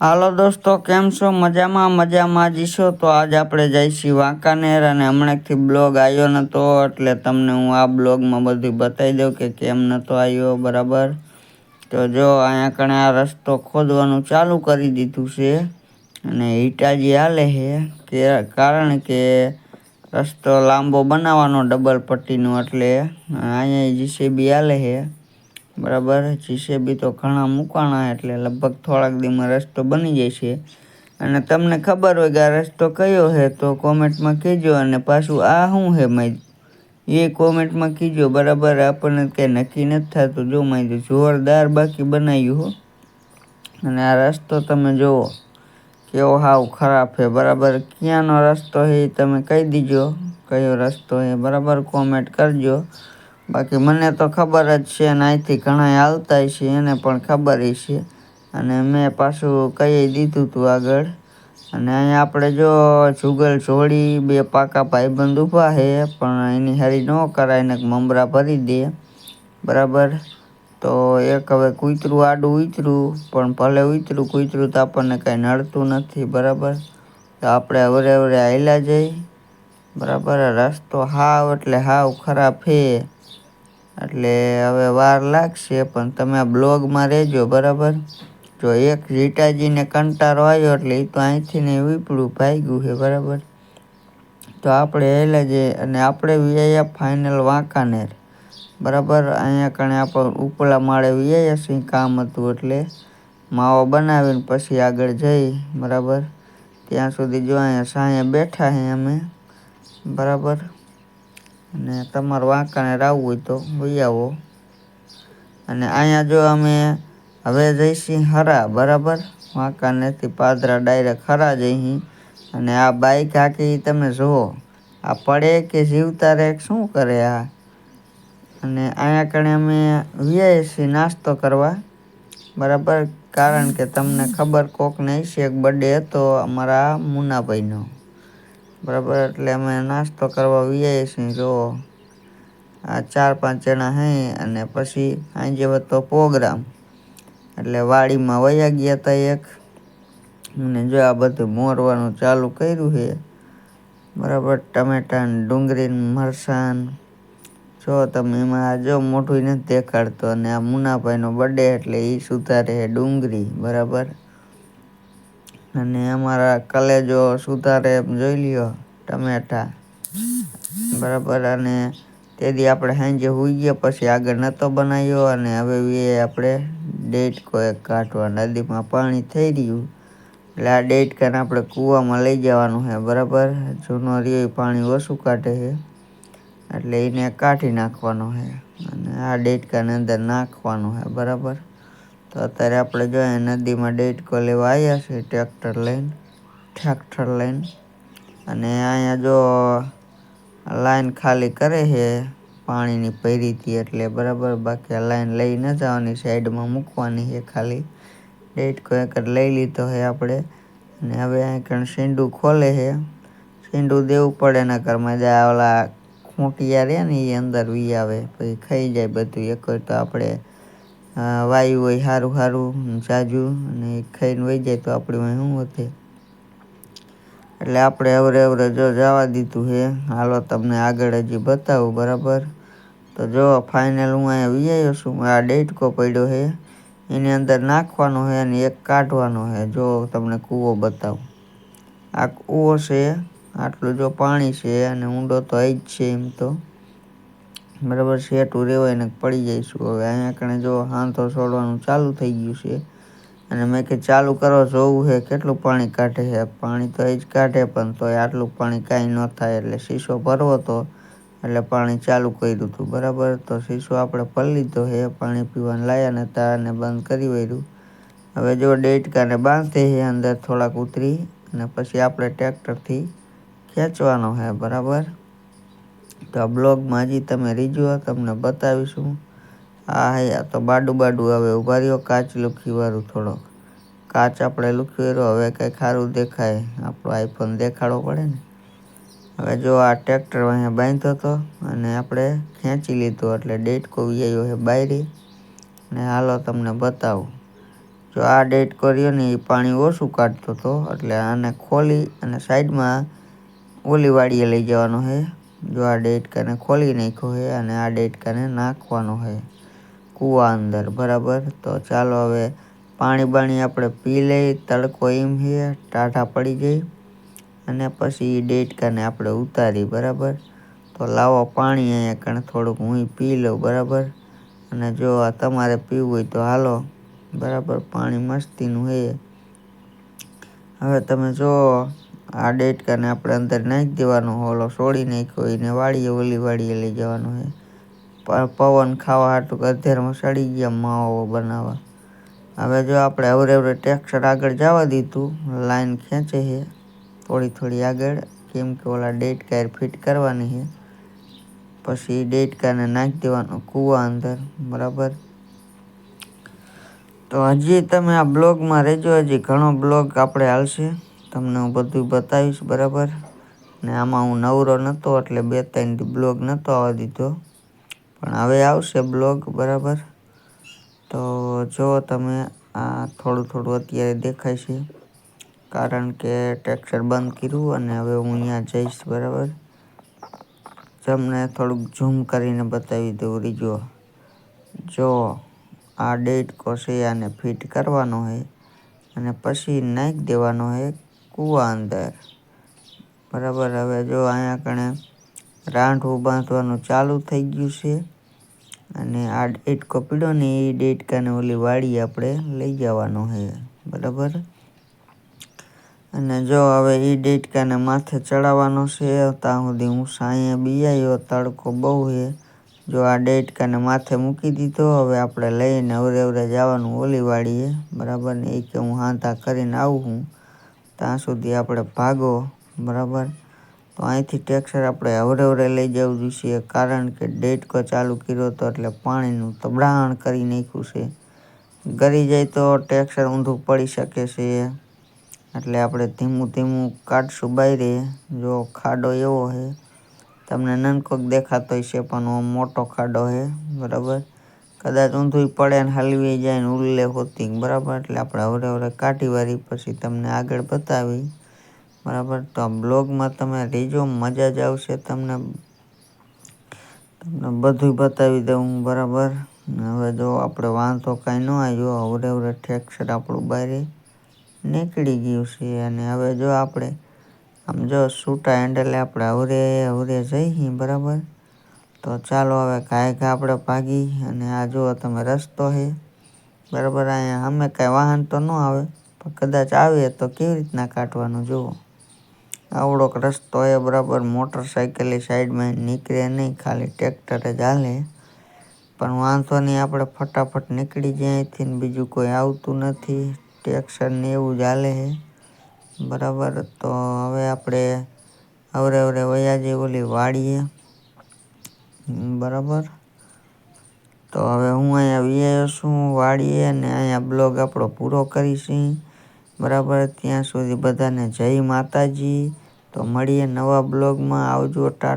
હાલો દોસ્તો, કેમ છો? મજામાં મજામાં જીશો તો આજ આપણે જઈશું વાંકાનેર અને હમણાંથી બ્લોગ આવ્યો નતો, એટલે તમને હું આ બ્લોગમાં બધું બતાવી દઉં કે કેમ નહોતો આવ્યો, બરાબર? તો જો, અહીંયા કણે આ રસ્તો ખોદવાનું ચાલુ કરી દીધું છે અને ઈટાજી હાલે છે, કે કારણ કે રસ્તો લાંબો બનાવવાનો ડબલ પટ્ટીનો, એટલે અહીંયા જીસીબી હાલે છે. બરાબર? જીસીબી તો ઘણા મૂકવાના એટલે લગભગ થોડાક દીમાં રસ્તો બની જાય છે અને તમને ખબર હોય કે આ રસ્તો કયો છે તો કોમેન્ટમાં કહેજો અને પાછું આ શું છે માય એ કોમેન્ટમાં કીજો બરાબર, આપણને કંઈ નક્કી નથી થતું. જો માય જોરદાર બાકી બનાવ્યું હો. અને આ રસ્તો તમે જુઓ, કેવો હાવ ખરાબ છે બરાબર, ક્યાંનો રસ્તો છે તમે કહી દીજો. કયો રસ્તો છે બરાબર કોમેન્ટ કરજો. બાકી મને તો ખબર જ છે અને અહીંથી ઘણા આવતા છે, એને પણ ખબર છે. અને મેં પાછું કહી દીધું હતું આગળ. અને અહીંયા આપણે જો જુગલ જોડી, બે પાકા ભાઈબંધ ઊભા છે પણ એની હારી ન કરાય ને મમરા ભરી દે. બરાબર? તો એક હવે કૂતરું, આડું ઉતર્યું પણ ભલે ઉતર્યું કૂતરું તો આપણને કાંઈ નડતું નથી. બરાબર? તો આપણે અવરે અવરે હાલ્યા જઈ. બરાબર? રસ્તો હાવ એટલે હાવ ખરાબ છે એટલે હવે વાર લાગશે, પણ તમે બ્લોગમાં રહેજો, બરાબર? જો એક રીટાજીને કંટારો આવ્યો એટલે એ તો અહીંથી ને વીપડું ભાગ્યું છે, બરાબર? તો આપણે હેલા જઈએ અને આપણે વ્યાયા ફાઇનલ વાંકાનેર, બરાબર? અહીંયા કણે આપણે ઉપલા માળે વ્યાયા છીએ કામ હતું એટલે માવો બનાવીને પછી આગળ જઈ, બરાબર? ત્યાં સુધી જો અહીંયા સાંયે બેઠા છીએ અમે, બરાબર? અને તમારે વાંકાને આવવું હોય તો વહી આવો. અને અહીંયા જો અમે હવે જઈશી હરા, બરાબર? વાંકાનેરથી પાદરા ડાયરેક્ટ હરા જઈશી અને આ બાઈક આખી તમે જુઓ, આ પડે કે જીવતા રહે શું કરે આ? અને અહીંયા કણે અમે વ્યાય છીએ નાસ્તો કરવા, બરાબર? કારણ કે તમને ખબર કોકને એક બર્થડે હતો અમારા મુનાભાઈનો બરાબર? એટલે અમે નાસ્તો કરવા વ્યાય છીએ જો આ ચાર પાંચ જણા હે અને પછી સાંજે હતો પ્રોગ્રામ. એટલે વાડીમાં વયા ગયા હતા એક. અને જો આ બધું મોરવાનું ચાલુ કર્યું છે, બરાબર? ટમેટા ડુંગળી મરસાન જો તમે એમાં જો મોટું નથી દેખાડતો અને આ મુનાભાઈનો બર્થડે એટલે એ સુધારે ડુંગળી, બરાબર? અને અમારા કલેજો સુધારે, જોઈ લ્યો, ટમેટા. બરાબર, અને તેથી આપણે સાંજે હોઈ ગયા, પછી આગળ નહોતો બનાવ્યો, અને હવે એ આપણે ડેટ કોઈ કાઢવા. નદીમાં પાણી થઈ રહ્યું. એટલે આ ડેટ ડેટકાને આપણે કૂવામાં લઈ જવાનું છે, બરાબર? જૂનો રહ્યો પાણી ઓછું કાઢે છે. એટલે એને કાઢી નાખવાનો છે. અને આ ડેટકાની અંદર નાખવાનું છે, બરાબર? તો અત્યારે આપણે જોઈએ નદીમાં ડેટકો લેવા આવ્યા છે, ટ્રેક્ટર લઈને ટ્રેક્ટર લઈને. અને અહીંયા જો લાઈન ખાલી કરે છે, પાણીની ભરી એટલે બરાબર બાકી આ લાઈન લઈ ન જવાની, સાઈડમાં મૂકવાની છે ખાલી. ડેટકો એક જ લઈ લીધો છે આપણે. અને હવે અહીં કણ સીંડું ખોલે છે. સીંડું દેવું પડે એના ઘરમાં જાય ઓલા ખૂંટિયા રહે ને એ અંદર વી આવે, પછી ખાઈ જાય બધું. એક તો આપણે વાયુ હોય સારું સારું જાજુ, અને ખાઈને વહી જાય તો આપણી શું વધે. એટલે આપણે અવરે અવરે જો જવા દીધું છે હાલો તમને આગળ હજી બતાવું, બરાબર? તો જો ફાઇનલ હું અહીંયા વી છું. આ ડેટકો પડ્યો છે એની અંદર નાખવાનો છે અને એક કાઢવાનો છે જો, તમને કૂવો બતાવું. આ કૂવો છે, આટલું જો પાણી છે અને ઊંડો તો અહીં જ છે એમ તો. બરાબર શેઠું રહેવાય ને પડી જઈશું. હવે અહીંયા કણે જો હાંથો છોડવાનું ચાલુ થઈ ગયું છે. અને મેં કે ચાલુ કરો, જોવું છે કેટલું પાણી કાઢે છે પાણી તો એ જ કાઢે, પણ તો આટલું પાણી કાંઈ ન થાય, એટલે શીશો ભરવો તો, એટલે પાણી ચાલુ કર્યું હતું બરાબર? તો શીશો આપણે ભરી લીધો છે પાણી પીવાનું લાયા ને તારને બંધ કરી વર્યું હવે જો ડેટકાને બાંધે છે અંદર થોડાક ઉતરી, અને પછી આપણે ટ્રેક્ટરથી ખેંચવાનો છે બરાબર? તો આ બ્લોગમાં હજી તમે રીજો તમને બતાવીશું. આ હૈયા તો બાડું બાડું હવે ઊભા રહ્યો કાચ લુખીવાળું થોડોક કાચ આપણે લુખી હવે કંઈ ખારું દેખાય. આપણો આઈફોન દેખાડવો પડે ને. હવે જો આ ટ્રેક્ટર અહીંયા બાંધ્યો હતો અને આપણે ખેંચી લીધો, એટલે ડેટકો વ્યાયો છે બાયરી. ને હાલો તમને બતાવું. જો આ ડેટકો રહ્યો ને એ પાણી ઓછું કાઢતો હતો, એટલે આને ખોલી અને સાઈડમાં ઓલી વાડીએ લઈ જવાનો છે જો આ ડેટકાને ખોલી નાખ્યો છે અને આ ડેટકાને નાખવાનો છે કૂવા અંદર, બરાબર? તો ચાલો હવે પાણી બાણી આપણે પી લઈ, તડકો એમ છે ટાઢા પડી જાય અને પછી એ ડેટકાને આપણે ઉતારી, બરાબર? તો લાવો પાણી અહીંયા કણે, થોડુંક હું પી લઉં, બરાબર? અને જો આ તમારે પીવું હોય તો હાલો, બરાબર? પાણી મસ્તીનું છે હવે તમે જો આ ડેટકાને આપણે અંદર નાખી દેવાનો ઓલો છોડી નાખ્યો વાડીએ ઓલી વાળીએ લઈ જવાનો છે પવન ખાવા હાટું અધેરમાં સડી ગયા માવો બનાવવા. હવે જો આપણે અવરે અવરે ટેક્સર આગળ જવા દીધું, લાઈન ખેંચે છે થોડી થોડી આગળ, કેમ કે ઓલા ડેટ કાયર ફિટ કરવાની છે પછી ડેટકાને નાખી દેવાનો કૂવા અંદર, બરાબર? તો હજી તમે આ બ્લોગમાં રહેજો, હજી ઘણો બ્લોગ આપણે હાલશે. તમને હું બધું બતાવીશ, બરાબર? ને આમાં હું નવરો નહોતો એટલે બે ત્રણ બ્લોગ નહોતો આવવા દીધો. પણ હવે આવશે બ્લોગ, બરાબર? તો જો તમે આ થોડું થોડું અત્યારે દેખાય છે. કારણ કે ટેક્સચર બંધ કર્યું અને હવે હું અહીંયા જઈશ, બરાબર? તમને થોડુંક ઝૂમ કરીને બતાવી દઉં રીજો. જો આ ડેટ છે આને ફિટ કરવાનો છે અને પછી નાખી દેવાનો છે કૂવા અંદર બરાબર, હવે જો અહીંયા કણે રાંઢવું બાંધવાનું ચાલુ થઈ ગયું છે અને આ ડેટકો પીડ્યો ને એ ડેટકાને ઓલી વાડી આપણે લઈ જવાનો છે. બરાબર? અને જો હવે એ ડેટકાને માથે ચડાવવાનો છે, ત્યાં સુધી હું સાંયે બિયાયો તડકો બહુ છે. જો આ ડેટકાને માથે મૂકી દીધો, હવે આપણે લઈને અવરે અવરે જવાનું ઓલી વાડીએ. બરાબર? ને એ કે હું હાંતા કરીને આવું હું. ત્યાં સુધી આપણે ભાગો, બરાબર? તો અહીંથી ટેક્સર આપણે અવરે અવરે લઈ જવું જોઈએ કારણ કે ડેટકો ચાલુ કર્યો હતો એટલે પાણીનું તબડાણ કરી નાખ્યું છે. ગરી જાય તો ટેક્સર ઊંધું પડી શકે છે. એટલે આપણે ધીમું ધીમું કાઢશું બાયરે જો ખાડો એવો છે તમને નનકોક દેખાતો છે પણ મોટો ખાડો છે બરાબર? કદાચ ઊંધું પડે ને હલવી જાય ને ઉલ્લે હોતી બરાબર? એટલે આપણે અવરે અવરે કાઢી વારી, પછી તમને આગળ બતાવી. બરાબર? તો બ્લોગમાં તમે રીજો, મજા જ આવશે તમને. તમને બધું બતાવી દઉં બરાબર? હવે જો આપણે વાંધો કાંઈ ન આવ્યો અવરે અવરે ઠેકસર આપણું બહાર નીકળી ગયું છે. અને હવે જો આપણે, આમ જો છૂટા હેન્ડલે આપણે અવરે અવરે જઈએ, બરાબર? તો ચાલો હવે ઘાય ઘા આપણે ભાગી અને આ જુઓ તમે રસ્તો છે બરાબર, અહીંયા અમે કાંઈ વાહન તો ન આવે, પણ કદાચ આવીએ તો કેવી રીતના કાઢવાનું, જુઓ. આવડોક રસ્તો એ બરાબર મોટરસાઇકલ સાઈડમાં નીકળે નહીં, ખાલી ટ્રેક્ટરે જ હાલે. પણ વાંધો નહીં, આપણે ફટાફટ નીકળી જાય અહીંથી બીજું કોઈ આવતું નથી ટેક્સર ને એવું જ હાલે છે બરાબર, તો હવે આપણે અવરે અવરે વયા જઈએ, ઓલી વાડીએ. બરાબર. તો હવે હું અહીંયા વ્યાયો છું વાળીએ અને અહીંયા બ્લોગ આપણો પૂરો કરીશું. બરાબર, ત્યાં સુધી બધાને જય માતાજી. તો મળીએ નવા બ્લોગમાં. આવજો, ટા